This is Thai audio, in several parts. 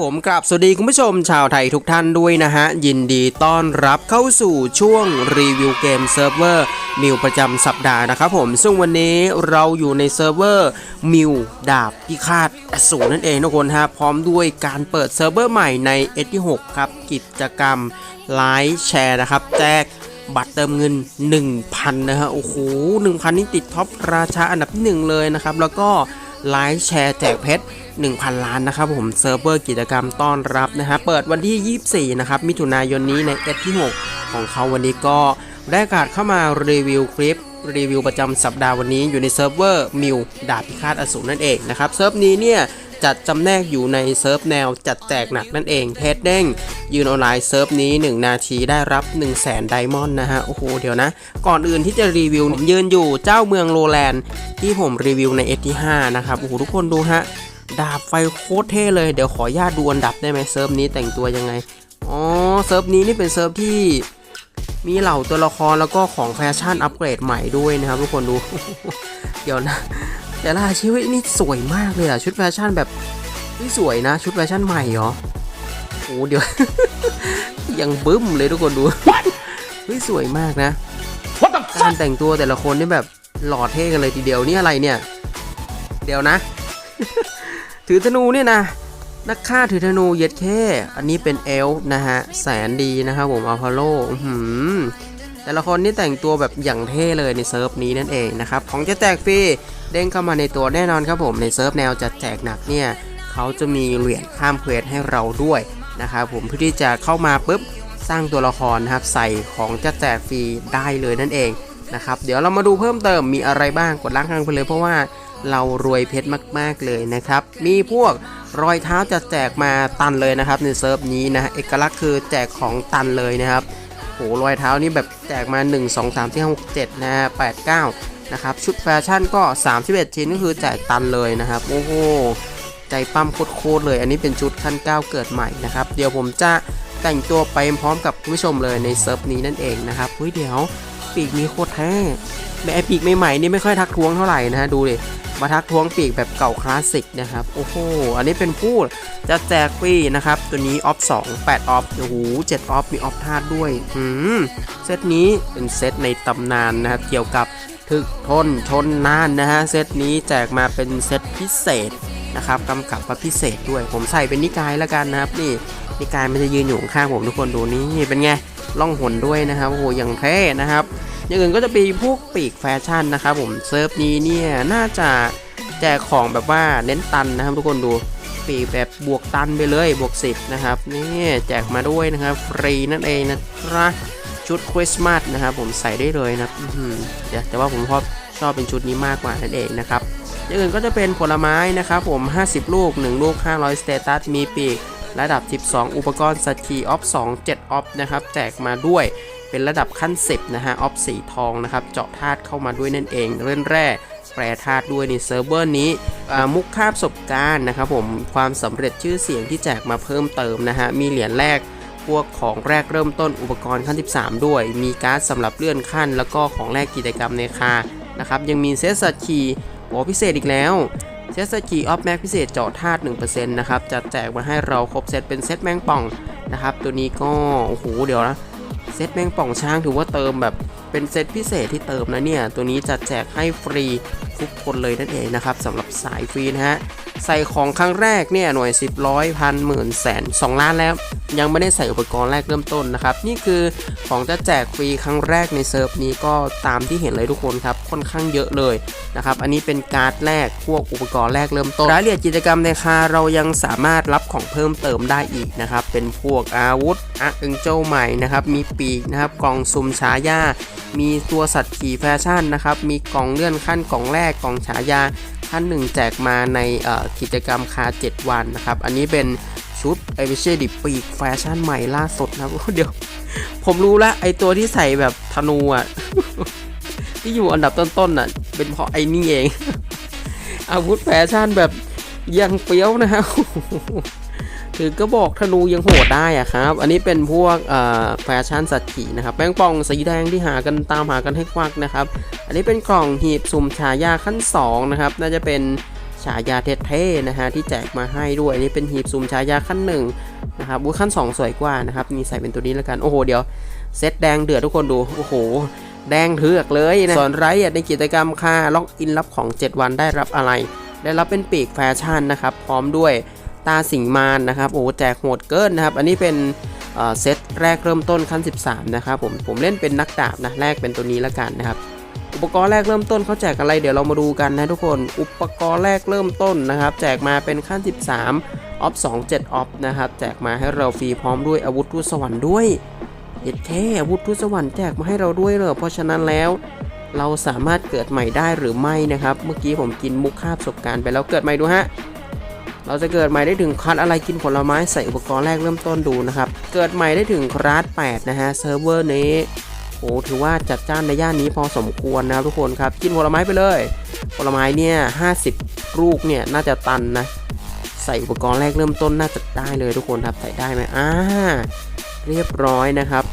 ผมกราบสวัสดีคุณผู้ชมชาวไทยทุกท่านด้วยนะฮะ ยินดีต้อนรับเข้าสู่ช่วงรีวิวเกมเซิร์ฟเวอร์มิวประจำสัปดาห์นะครับผม ซึ่งวันนี้เราอยู่ในเซิร์ฟเวอร์มิวดาบพิฆาตอสูรนั่นเองทุกคนฮะ พร้อมด้วยการเปิดเซิร์ฟเวอร์ใหม่ใน s อ6ครับ กิจกรรมไลฟ์แชร์นะครับ แจกบัตรเติมเงิน 1,000 นะฮะ โอ้โห 1,000 นี่ติดท็อปราชาอันดับที่หนึ่งเลยนะครับ แล้วก็ไลฟ์แชร์แจกเพชร 1,000 ล้านนะครับผมเซิร์ฟเวอร์กิจกรรมต้อนรับนะฮะเปิดวันที่ 24 นะครับมิถุนายนนี้ในเอที่ 6 ของเขาวันนี้ก็ได้กาสเข้ามารีวิวคลิปรีวิวประจำสัปดาห์วันนี้อยู่ในเซิร์ฟเวอร์มิวดาบพิฆาตอสูรนั่นเองนะครับเซิร์ฟนี้เนี่ยจัดจำแนกอยู่ในเซิร์ฟแนวจัดแจกหนักนั่นเองเพจเด้งยืนออนไลน์เซิร์ฟนี้ 1 นาทีได้รับ 1 0 0 0 0แสนไดมอนด์นะฮะโอ้โหเดี๋ยวนะ ก่อนอื่นที่จะรีวิวผมยืนอยู่เจ้าเมืองโรแลนด์ที่ผมรีวิวในเอที่5นะครับโอ้โหทุกคนดูฮะ ดาบไฟโคตรเท่เลยเดี๋ยวขออนุญาตดูอันดับได้ไหมเซิร์ฟนี้แต่งตัวยังไงอ๋อเซิร์ฟนี้นี่เป็นเซิร์ฟที่มีเหล่าตัวละครแล้วก็ของแฟชั่นอัปเกรดใหม่ด้วยนะครับทุกคนดู เดี๋ยวนะ แต่ละชีวิตนี่สวยมากเลยอะชุดแฟชั่นแบบนี่สวยนะ ชุดแฟชั่นใหม่เหรอโอ้เดี๋ยว ยังบึ้มเลยทุกคนดูเฮ้ยสวยมากนะ What the การแต่งตัวแต่ละคนนี่แบบหล่อเท่กันเลยทีเดียวนี่อะไรเนี่ย เดี๋ยวนะ ถือธนูเนี่ยนะนักฆ่าถือธนูเย็ดแค่ อันนี้เป็นเอลนะฮะ แสนดีนะครับผมอพอลโลหืมแต่ละคนนี่แต่งตัวแบบอย่างเท่เลยในเซิร์ฟนี้นั่นเองนะครับ ของจะแจกฟรี เด้งเข้ามาในตัวแน่นอนครับผม ในเซิร์ฟแนวจัดแจกหนักเนี่ย เขาจะมีเหรียญข้ามเควสให้เราด้วยนะครับผม เพื่อที่จะเข้ามาปุ๊บสร้างตัวละครนะครับ ใส่ของจะแจกฟรีได้เลยนั่นเองนะครับ เดี๋ยวเรามาดูเพิ่มเติมมีอะไรบ้าง กดล้างข้างไปเลยเพราะว่า เรารวยเพชรมาก ๆ เลยนะครับ มีพวกรอยเท้าจะแจกมาตันเลยนะครับในเซิร์ฟนี้นะเอกลักษณ์คือแจกของตันเลยนะครับโหรอยเท้านี่แบบแจกมา 1 2 3 4 6 7นะ8 9นะครับชุดแฟชั่นก็ 31 ชิ้นก็คือแจกตันเลยนะครับ โอ้โหใจปั้มโคตรเลย อันนี้เป็นชุดขั้นก้าวเกิดใหม่นะครับ เดี๋ยวผมจะแต่งตัวไปพร้อมกับคุณผู้ชมเลยในเซิร์ฟนี้นั่นเองนะครับเฮ้ยเดี๋ยวปีกมีโคตรแท้แต่ไอปีกใหม่ๆนี่ไม่ค่อยทักท้วงเท่าไหร่นะฮะดูดิ มาทักท้วงปีกแบบเก่าคลาสสิกนะครับ โอ้โห อันนี้เป็นพูดจะแจกฟรีนะครับ ตัวนี้ออฟ2 8ออฟโอ้โห7ออฟมีออฟธาตุด้วยอืมเซตนี้เป็นเซตในตำนานนะครับ เกี่ยวกับถึกทนชนนานนะฮะ เซตนี้แจกมาเป็นเซตพิเศษนะครับกำกับมาพิเศษด้วย ผมใส่เป็นนิกายแล้วกันนะครับ นี่นิกายมันจะยืนอยู่ข้างผมทุกคนดูนี่เป็นไงล่องหนด้วยนะครับ โอ้โหอย่างเท่นะครับ อย่างอื่นก็จะเป็นพวกปีกแฟชั่นนะครับผมเซิร์ฟนี้เนี่ยน่าจะแจกของแบบว่าเน้นตันนะครับทุกคนดูปีกแบบบวกตันไปเลยบวก 10 นะครับนี่แจกมาด้วยนะครับฟรีนั่นเองนะครับชุดคริสต์มาสนะครับผมใส่ได้เลยนะครับอื้อหือเดี๋ยวแต่ว่าผมชอบชอบเป็นชุดนี้มากกว่านั่นเองนะครับอย่างอื่นก็จะเป็นผลไม้นะครับผม 50 ลูก 1 ลูก 500 สเตตัส มีปีก ระดับ 12 อุปกรณ์สัตว์ขี่ออฟ 2 7 ออฟนะครับ แจกมาด้วย เป็นระดับขั้น 10 นะฮะ ออฟสีทองนะครับ เจาะธาตุเข้ามาด้วยนั่นเองเรื่อนแร่แปรธาตุด้วยในเซิร์ฟเวอร์นี้มุกคาบประสบการณ์นะครับผมความสำเร็จชื่อเสียงที่แจกมาเพิ่มเติมนะฮะ มีเหรียญแรกพวกของแรกเริ่มต้นอุปกรณ์ขั้น 13 ด้วย มีการ์ดสำหรับเลื่อนขั้น แล้วก็ของแรกกิจกรรมในคานะครับยังมีเซตสัตว์ขี่โอพิเศษอีกแล้วเซตสกีออฟแม็กพิเศษเจาะธาตุ1%นะครับจะแจกมาให้เราครบเซตเป็นเซตแมงป่องนะครับตัวนี้ก็โอ้โหเดี๋ยวนะ เซตแมงป่องช้างถือว่าเติมแบบเป็นเซตพิเศษที่เติมนะเนี่ย ตัวนี้จะแจกให้ฟรีทุกคนเลยนั่นเองนะครับสำหรับสายฟรีนะฮะ ใส่ของครั้งแรกเนี่ยหน่วย 10ร้อยพันหมื่นแสนสองล้านแล้ว ยังไม่ได้ใส่อุปกรณ์แรกเริ่มต้นนะครับ นี่คือของจะแจกฟรีครั้งแรกในเซิร์ฟนี้ก็ตามที่เห็นเลยทุกคนครับ ค่อนข้างเยอะเลยนะครับ อันนี้เป็นการ์ดแรกพวกอุปกรณ์แรกเริ่มต้นรายละเอียดกิจกรรมในคาเรายังสามารถรับของเพิ่มเติมได้อีกนะครับ เป็นพวกอาวุธอะอึงเจ้าใหม่นะครับ มีปีกนะครับ กล่องซุ่มฉายามีตัวสัตว์ขี่แฟชั่นนะครับ มีกล่องเลื่อนขั้นกล่องแรกกล่องฉายา ท่านหนึ่งแจกมาในกิจกรรมคา 7 วันนะครับ อันนี้เป็นชุดไอวิเช่ดิปีกแฟชั่นใหม่ล่าสุดนะครับเดี๋ยว ผมรู้ละไอตัวที่ใส่แบบธนูอะ ที่อยู่อันดับต้นๆอะ เป็นเพราะไอนี่เอง อาวุธแฟชั่นแบบยังเปี้ยวนะครับ ถือก็บอกธนูยังโหดได้อะครับ อันนี้เป็นพวกแฟชั่นสัตว์ขี่นะครับแป้งปองสีแดงที่หากันตามหากันให้ควักนะครับ อันนี้เป็นกล่องหีบสุ่มฉายาขั้น2นะครับ น่าจะเป็นฉายาเท่ๆนะฮะที่แจกมาให้ด้วย อันนี่เป็นหีบสุ่มฉายาขั้นหนึ่งนะครับอุ้ขั้น 2 สวยกว่านะครับนี่ใส่เป็นตัวนี้แล้วกัน โอ้โห เดี๋ยวเซตแดงเดือดทุกคนดู โอ้โหแดงเถือกเลยนะส่วนระในกิจกรรมค่าล็อกอินรับของ 7 วันได้รับอะไร ได้รับเป็นปีกแฟชั่นนะครับ พร้อมด้วย ตาสิงมานนะครับโอ้แจกโหดเกินนะครับ อันนี้เป็นเซตแรกเริ่มต้นขั้น 13 นะครับผมผมเล่นเป็นนักดาบนะแรกเป็นตัวนี้แล้วกันนะครับอุปกรณ์แรกเริ่มต้นเขาแจกอะไรเดี๋ยวเรามาดูกันนะทุกคนอุปกรณ์แรกเริ่มต้นนะครับ แจกมาเป็นขั้น 13ออฟ2 7ออฟนะครับแจกมาให้เราฟรีพร้อมด้วยอาวุธทูตสวรรค์ด้วยเห็ดแค่อาวุธทูตสวรรค์แจกมาให้เราด้วยเลยเพราะฉะนั้นแล้วเราสามารถเกิดใหม่ได้หรือไม่นะครับ เมื่อกี้ผมกินมุกค่าประสบการณ์ไปแล้วเกิดใหม่ดูฮะ เราจะเกิดใหม่ได้ถึงคัดอะไรกินผลไม้ใส่อุปกรณ์แรกเริ่มต้นดูนะครับ เกิดใหม่ได้ถึงคราส8นะฮะเซิร์ฟเวอร์นี้โอ้ถือว่าจัดจ้านในย่านนี้พอสมควรนะทุกคนครับ กินผลไม้ไปเลย ผลไม้เนี่ย50 ลูกเนี่ยน่าจะตันนะ ใส่อุปกรณ์แรกเริ่มต้นน่าจะได้เลยทุกคนครับใส่ได้ไหมอ่าเรียบร้อยนะครับ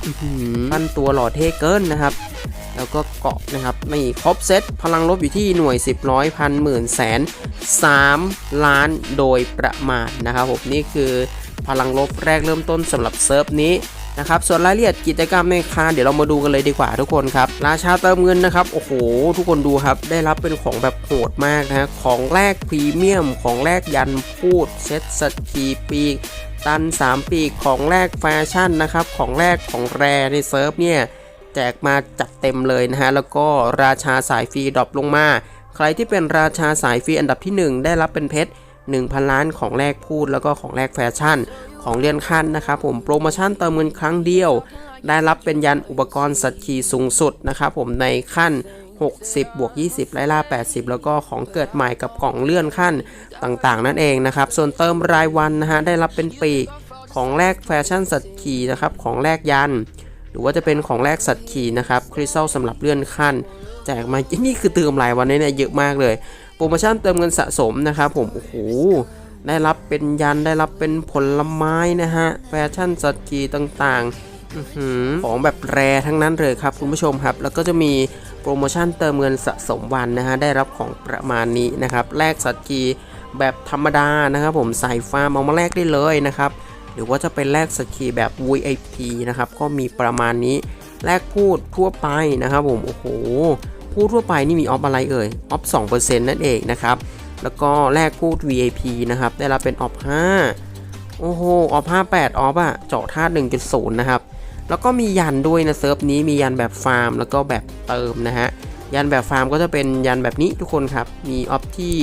ปั้นตัวหล่อเท่เกินนะครับ แล้วก็เกาะนะครับนี่ครบเซตพลังลบอยู่ที่หน่วย 10ร้อยพันหมื่นแสน3ล้านโดยประมาณนะครับผมนี่คือพลังลบแรกเริ่มต้นสำหรับเซิร์ฟนี้นะครับส่วนรายละเอียดกิจกรรมในคาเดี๋ยวเรามาดูกันเลยดีกว่าทุกคนครับราชาเติมเงินนะครับโอ้โห ทุกคนดูครับได้รับเป็นของแบบโหดมากนะฮะของแรกพรีเมียม ของแรกยันพูดเซตสกีปีกตัน 3 ปีกของแรกแฟชั่นนะครับของแรกของแรในเซิร์ฟเนี่ย แจกมาจัดเต็มเลยนะฮะ แล้วก็ราชาสายฟรีดรอปลงมา ใครที่เป็นราชาสายฟรีอันดับที่ 1 ได้รับเป็นเพชร1,000 ล้านของแรกพูดแล้วก็ของแรกแฟชั่น ของเรียนขั้นนะครับผมโปรโมชั่นเติมเงินครั้งเดียว ได้รับเป็นยันอุปกรณ์สัตว์ขี่สูงสุดนะครับผมในขั้น 60บวก20 ไล่ล่า 80 แล้วก็ของเกิดใหม่กับกล่องเลื่อนขั้นต่างๆ นั่นเองนะครับ ส่วนเติมรายวันนะฮะได้รับเป็นปีกของแรกแฟชั่นสัตว์ขี่นะครับของแรกยัน รือว่าจะเป็นของแรกสัตว์ขี่นะครับคริสตัลสำหรับเลื่อนขั้น แจกมานี่คือเติมรายวันเนี่ยเยอะมากเลย โปรโมชั่นเติมเงินสะสมนะครับผม โอ้โห ได้รับเป็นยันได้รับเป็นผลไม้นะฮะ แฟชั่นสัตว์ขี่ต่างๆของแบบแรทั้งนั้นเลยครับคุณผู้ชมครับ แล้วก็จะมีโปรโมชั่นเติมเงินสะสมวันนะฮะ ได้รับของประมาณนี้นะครับ แลกสัตว์ขี่แบบธรรมดานะครับผมใส่ฟาร์มเอามาแลกได้เลยนะครับ หรือว่าจะเป็นแลกสกีแบบ VIP นะครับ ก็มีประมาณนี้แลกพูดทั่วไปนะครับผม โอ้โห พูดทั่วไปนี่มีออฟอะไรเอ่ย ออฟ2%นั่นเองนะครับ แล้วก็แลกพูด VIP นะครับ ได้รับเป็นออฟ5 โอ้โห ออฟ58ออฟอะเจาะธาตุ1.0 นะครับ แล้วก็มียันด้วยนะเซิร์ฟนี้มียันแบบฟาร์ม แล้วก็แบบเติมนะฮะ ยันแบบฟาร์มก็จะเป็นยันแบบนี้ทุกคนครับ มีออฟที่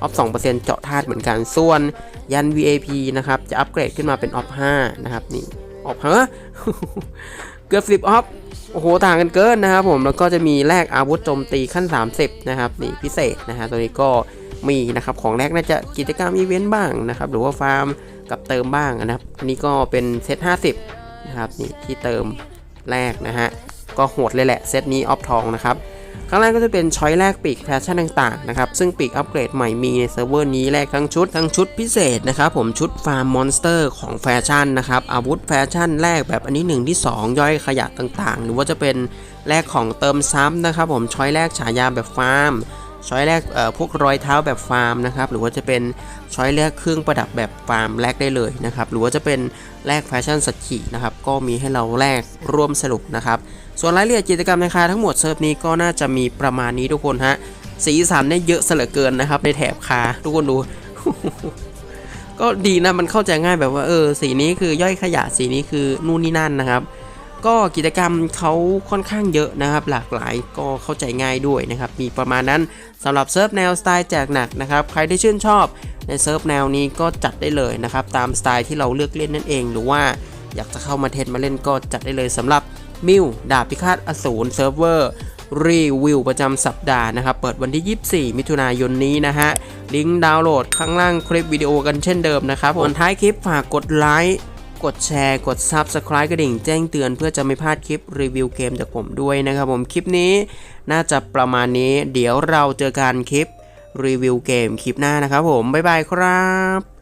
ออฟ2%เจาะธาตุเหมือนกัน ส่วน ยัน VAP นะครับ จะอัปเกรดขึ้นมาเป็นออฟ5นะครับนี่ออฟเฮ้อเกือบ10ออฟโอ้โหต่างกันเกินนะครับผมแล้วก็จะมีแลกอาวุธโจมตีขั้น 30 นะครับนี่พิเศษนะฮะตัวนี้ก็มีนะครับของแรกน่าจะกิจกรรมอีเวนต์บ้างนะครับหรือว่าฟาร์มกับเติมบ้างนะครับอันนี้ก็เป็นเซต50 นะครับนี่ที่เติมแรกนะฮะก็โหดเลยแหละเซตนี้ออฟทองนะครับ ข้างล่างก็จะเป็นช้อยแรกปีกแฟชั่นต่างๆนะครับซึ่งปีกอัปเกรดใหม่มีในเซิร์ฟเวอร์นี้แรกทั้งชุดทั้งชุดพิเศษนะครับผมชุดฟาร์มมอนสเตอร์ของแฟชั่นนะครับอาวุธแฟชั่นแรกแบบอันนี้1ที่2 ย่อยขยะต่างๆ หรือว่าจะเป็นแรกของเติมซ้ำนะครับผมช้อยแรกฉายาแบบฟาร์ม ช้อยแรกเอ่อพวกรอยเท้าแบบฟาร์มนะครับหรือว่าจะเป็นช้อยแรกเครื่องประดับแบบฟาร์มแลกได้เลยนะครับหรือว่าจะเป็นแลกแฟชั่นสัตว์ขี่นะครับก็มีให้เราแลกร่วมสนุกนะครับส่วนรายละเอียดกิจกรรมในคาทั้งหมดเซิร์ฟนี้ก็น่าจะมีประมาณนี้ทุกคนฮะสีสันเนี่ยเยอะเสเลือเกินนะครับในแถบคาทุกคนดูก็ดีนะมันเข้าใจง่ายแบบว่าเออสีนี้คือย่อยขยะสีนี้คือนู่นนี่นั่นนะครับ ก็กิจกรรมเขาค่อนข้างเยอะนะครับ หลากหลายก็เข้าใจง่ายด้วยนะครับ มีประมาณนั้นสำหรับเซิร์ฟแนวสไตล์แจกหนักนะครับ ใครที่ชื่นชอบในเซิร์ฟแนวนี้ก็จัดได้เลยนะครับ ตามสไตล์ที่เราเลือกเล่นนั่นเอง หรือว่าอยากจะเข้ามาเทสมาเล่นก็จัดได้เลยสำหรับมิวดาบพิฆาตอสูรเซิร์ฟเวอร์รีวิวประจำสัปดาห์นะครับ เปิดวันที่ 24 มิถุนายนนี้นะฮะ ลิงก์ดาวน์โหลดข้างล่างคลิปวิดีโอกันเช่นเดิมนะครับส่วนท้ายคลิปฝากกดไลค์ กดแชร์กด Subscribe กระดิ่งแจ้งเตือนเพื่อจะไม่พลาดคลิปรีวิวเกมจากผมด้วยนะครับผมคลิปนี้น่าจะประมาณนี้ เดี๋ยวเราเจอกันคลิปรีวิวเกมคลิปหน้านะครับผม บ๊ายบายครับ